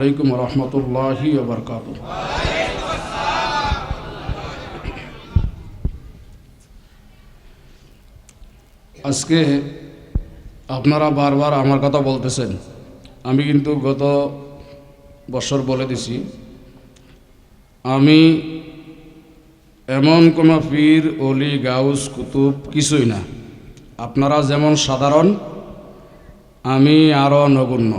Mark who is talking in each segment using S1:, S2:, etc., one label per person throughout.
S1: আজকে আপনারা বারবার আমার কথা বলতেছেন। আমি কিন্তু গত বছর বলে দিছি, আমি এমন কোনো পীর, অলি, গাউস, কুতুব কিছুই না। আপনারা যেমন সাধারণ, আমি আরও নগণ্য।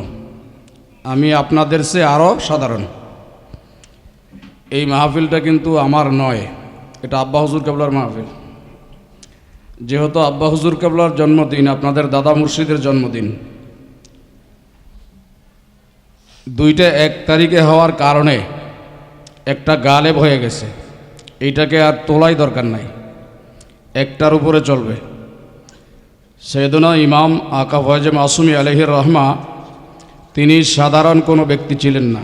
S1: আমি আপনাদের চেয়ে আরও সাধারণ। এই মাহফিলটা কিন্তু আমার নয়। এটা আব্বা হুজুর কেবলার মাহফিল। যেহেতু আব্বা হুজুর কেবলার জন্মদিন, আপনাদের দাদা মুর্শিদের জন্মদিন। দুইটা এক তারিখে হওয়ার কারণে একটা গালেব হয়ে গেছে। এইটাকে আর তোলাই দরকার নাই। একটার উপরে চলবে। সৈয়দনা ইমাম আকা ফয়জে মাসুমি আলহির রহমা তিনি সাধারণ কোনো ব্যক্তি ছিলেন না।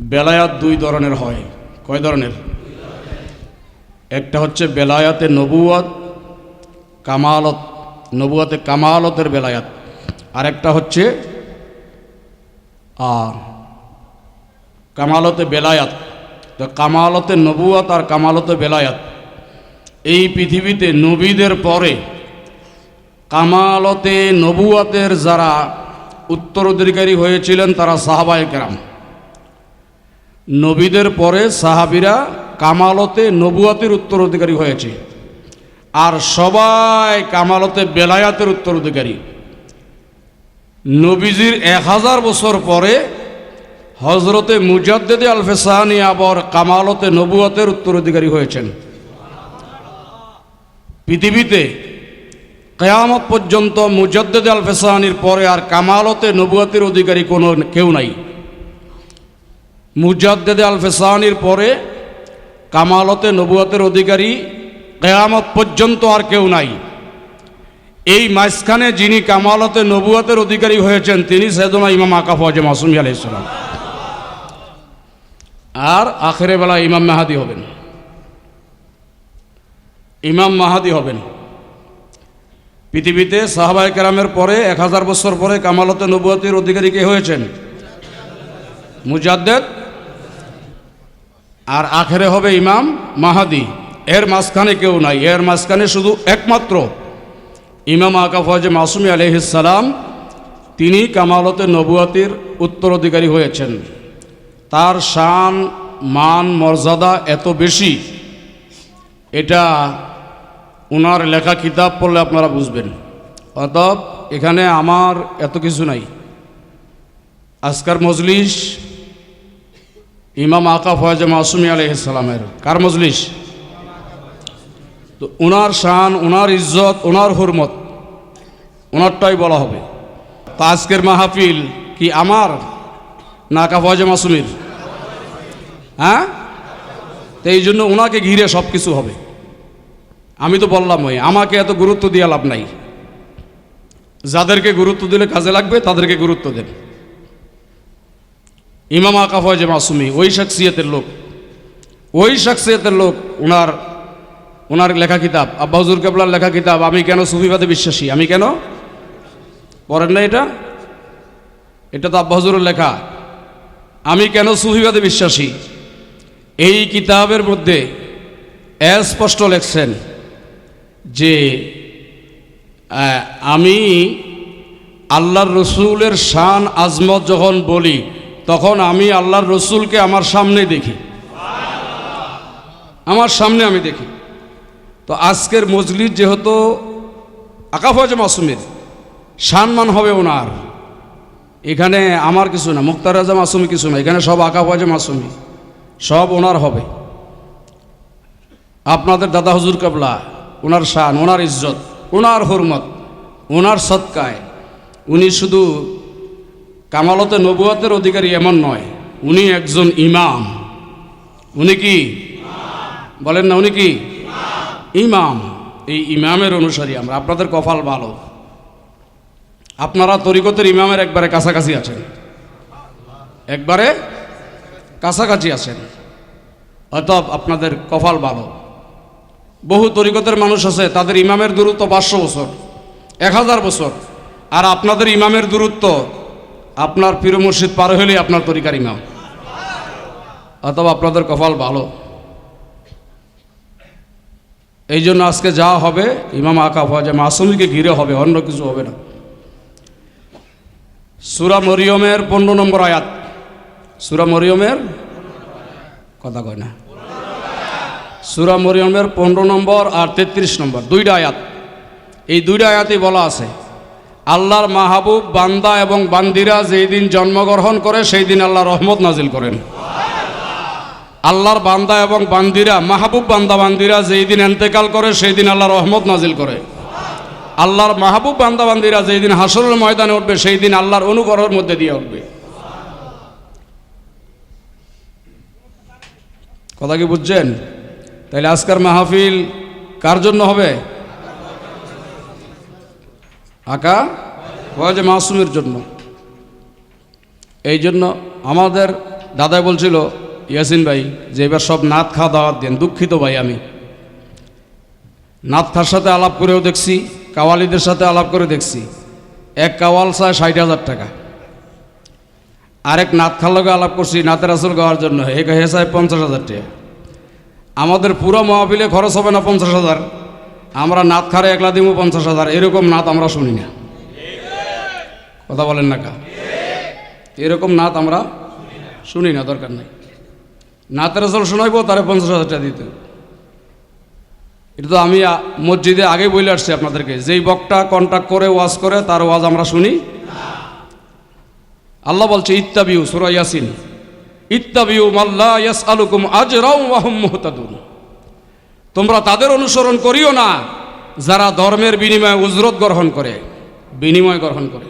S1: বেলায়াত দুই ধরনের হয়। কয় ধরনের? একটা হচ্ছে বেলায়াতে নবুয়াত, কামালত, নবুয়াতে কামালতের বেলায়াত। আর একটা হচ্ছে কামালতে বেলায়াত। তো কামালতে নবুয়াত আর কামালতে বেলায়াত। এই পৃথিবীতে নবীদের পরে কামালতে নবুয়াতের যারা উত্তরাধিকারী হয়েছিলেন তারা সাহাবায় কেরাম। নবীদের পরে সাহাবিরা কামালতে নবুয়াতের উত্তরাধিকারী হয়েছে। আর সবাই কামালতে বেলায়াতের উত্তরাধিকারী নবীজির এক হাজার বছর পরে হজরতে মুজাদ্দেদে আলফেসাহানি আবার কামালতে নবুয়াতের উত্তরাধিকারী হয়েছেন। পৃথিবীতে কেয়ামত পর্যন্ত মুজদ্দেদ আল ফেসাহানির পরে আর কামালতে নবুয়াতের অধিকারী কোনো কেউ নাই। মুজাদ্দেদ আল ফেসাহানির পরে কামালতে নবুয়াতের অধিকারী কেয়ামত পর্যন্ত আর কেউ নাই। এই মাঝখানে যিনি কামালতে নবুয়াতের অধিকারী হয়েছেন, তিনি সেদনা ইমাম আকাফ আজম আসমি আলাইসালাম আর আখেরে বেলা ইমাম মাহাদি হবেন। ইমাম মাহাদি হবেন। পৃথিবীতে সাহাবাই কেরামের পরে এক হাজার বছর পরে কামালতে নবুয়াতির অধিকারী কে হয়েছেন? মুজাদ্দেদ, আর আখেরে হবে ইমাম মাহাদি। এর মাঝখানে কেউ নাই। এর মাঝখানে শুধু একমাত্র ইমাম আকা ফজে মাসুমি আলহিসাল্লাম তিনি কামালতে নবুয়াতির উত্তরাধিকারী হয়েছেন। তার শান, মান, মর্যাদা এত বেশি। এটা ওনার লেখা কিতাব পড়লে আপনারা বুঝবেন। অতএব এখানে আমার এত কিছু নাই। আজকার মজলিস ইমাম আকা ফয়াজ মাসুমি আলহিসালামের কার মজলিস? তো ওনার শান ওনার ইজ্জত ওনার হুরমত ওনারটাই বলা হবে। তা আজকের মাহফিল কি আমার না আকা ফয়াজ মাসুমির? হ্যাঁ? তো এই জন্য ওনাকে ঘিরে সব কিছু হবে। আমি তো বললাম ওই, আমাকে এত গুরুত্ব দিয়ে লাভ নাই। যাদেরকে গুরুত্ব দিলে কাজে লাগবে, তাদেরকে গুরুত্ব দেন। ইমাম আকাফ হয় যে মাসুমি, ওই শখসিয়তের লোক, ওই শখসিয়তের লোক ওনার ওনার লেখা কিতাব আব্বাহুজুর কেবলার লেখা কিতাব, আমি কেন সুফিবাদে বিশ্বাসী? আমি কেন? পড়েন না এটা? এটা তো আব্বাহুজুরের লেখা। আমি কেন সুফিবাদে বিশ্বাসী? এই কিতাবের মধ্যে স্পষ্ট লেখছেন যে আমি আল্লাহর রসুলের শান আজমত যখন বলি, তখন আমি আল্লাহর রসুলকে আমার সামনে দেখি। আমার সামনে আমি দেখি। তো আজকের মজলিস যেহেতু আকাফাজ মাসুমের, সম্মান হবে ওনার। এখানে আমার কিছু না, মুক্তার রাজা মাসুমি কিছু না, এখানে সব আকাফাজ মাসুমি, সব ওনার হবে। আপনাদের দাদা হুজুর কাবলা ওনার শান ওনার ইজ্জত ওনার হরমত ওনার সৎকায়। উনি শুধু কামালতে নবুয়াতের অধিকারী এমন নয়, উনি একজন ইমাম। উনি কি? বলেন না, উনি কি? ইমাম। এই ইমামের অনুসারী আমরা, আপনাদের কপাল ভালো। আপনারা তরিকতের ইমামের একবারে কাছাকাছি আছেন। একবারে কাছাকাছি আছেন। অতএব আপনাদের কপাল ভালো। বহু তরিকতের মানুষ আছে, তাদের ইমামের দূরত্ব পাঁচশো বছর, এক হাজার বছর। আর আপনাদের ইমামের দূরত্ব আপনার পীর মুর্শিদ পার হলেই আপনার তরিকার ইমাম। অথবা আপনাদের কপাল ভালো। এই জন্য আজকে যা হবে, ইমাম আকা যে মাসুমিকে ঘিরে হবে, অন্য কিছু হবে না। সুরা মরিয়মের পনেরো নম্বর আয়াত। সুরা মরিয়মের কথা কয় না। সুরা মরিয়মের পনেরো নম্বর আর তেত্রিশ নম্বর, দুইটা আয়াত। এই দুইটা আয়াতেই বলা আছে, আল্লাহর মাহবুব বান্দা এবং বান্দিরা যেই দিন জন্মগ্রহণ করে, সেই দিন আল্লাহ রহমত নাজিল করেন। আল্লাহর বান্দা এবং বান্দিরা, মাহবুব বান্দা বান্দিরা যেই দিন এন্তেকাল করে, সেই দিন আল্লাহ রহমত নাজিল করে। আল্লাহর মাহবুব বান্দা বান্দিরা যেই দিন হাসরের ময়দানে উঠবে, সেই দিন আল্লাহর অনুগ্রহের মধ্যে দিয়ে উঠবে। কথা কি বুঝছেন? তাইলে আজকার মাহফিল কার জন্য হবে? আকা? যে মাসুমের জন্য। এই জন্য আমাদের দাদাই বলছিল, ইয়াসিন ভাই, যে এবার সব নাত খাওয়া দাওয়াত দেন, দুঃখিত ভাই আমি। নাত খার সাথে আলাপ করেও দেখছি, কাওয়ালিদের সাথে আলাপ করে দেখছি। এক কাওয়াল চায় ষাট হাজার টাকা। আরেক নাত খার লগে আলাপ করছি নাতের আসল গাওয়ার জন্য। হে চায় পঞ্চাশ হাজার টাকা। আমাদের পুরো মহাবিলে খরচ হবে না পঞ্চাশ হাজার। আমরা নাত খারে একলা দিব পঞ্চাশ হাজার। এরকম নাত আমরা শুনি না। কথা বলেন না কা? এরকম নাত আমরা শুনি না, দরকার নাই। নাতের আসল শোনাইবো, তারে পঞ্চাশ হাজার টাকা দিতে এটা তো আমি মসজিদে আগে বলে আসছি আপনাদেরকে। যেই বকটা কন্ট্যাক্ট করে, ওয়াজ করে, তার ওয়াজ আমরা শুনি আল্লাহ বলছে, ইত্তাবিউ সুরা ইয়াসিন। মাল্লা আলুকুম তোমরা তাদের অনুসরণ করিও না, যারা ধর্মের বিনিময়ে উজরত গ্রহণ করে, বিনিময় গ্রহণ করে।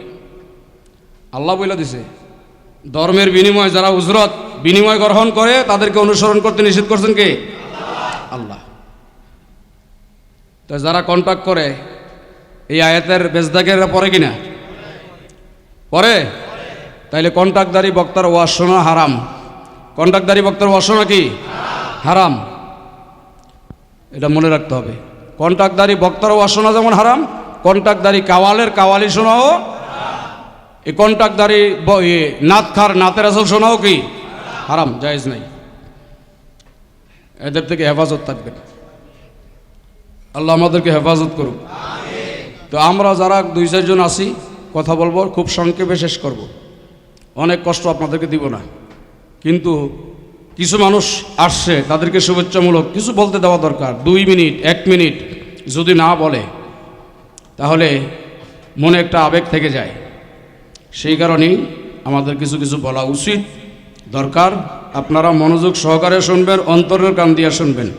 S1: আল্লাহ বলে দিছে, ধর্মের বিনিময় যারা উজরত, বিনিময় গ্রহণ করে, তাদেরকে অনুসরণ করতে নিষেধ করছেন কে? আল্লাহ। তো যারা কন্ট্যাক্ট করে, এই আয়াতের বেজদাকেরা পরে কিনা? পরে তাইলে কন্ট্যাক্টদারি বক্তার ওয়াজ শোনা হারাম। কন্ট্যাক্টদারি বক্তার ওয়াজ শোনা কি? হারাম। এটা মনে রাখতে হবে। কন্ট্যাক্টদারি বক্তার ওয়াজ শোনা যেমন হারাম কন্ট্যাক্টদারি কাওয়ালের কাওয়ালি শোনাও, এই কন্ট্যাক্টদারি ব- নাত খার নাতের আসল শোনাও কি? হারাম, জায়েজ নাই। এদের থেকে হেফাজত থাকবেন। আল্লাহ আমাদেরকে হেফাজত করুক। তো আমরা যারা দুই, চারজন আছি, কথা বলব, খুব সংক্ষেপে শেষ করব। অনেক কষ্ট আপনাদেরকে দিব না। কিন্তু কিছু মানুষ আসছে, তাদেরকে শুভেচ্ছামূলক কিছু বলতে দেওয়া দরকার। দুই মিনিট, এক মিনিট যদি না বলে, তাহলে মনে একটা আবেগ থেকে যায়। সেই কারণেই আমাদের কিছু কিছু বলা উচিত, দরকার। আপনারা মনোযোগ সহকারে শুনবেন, অন্তরের কান দিয়ে শুনবেন।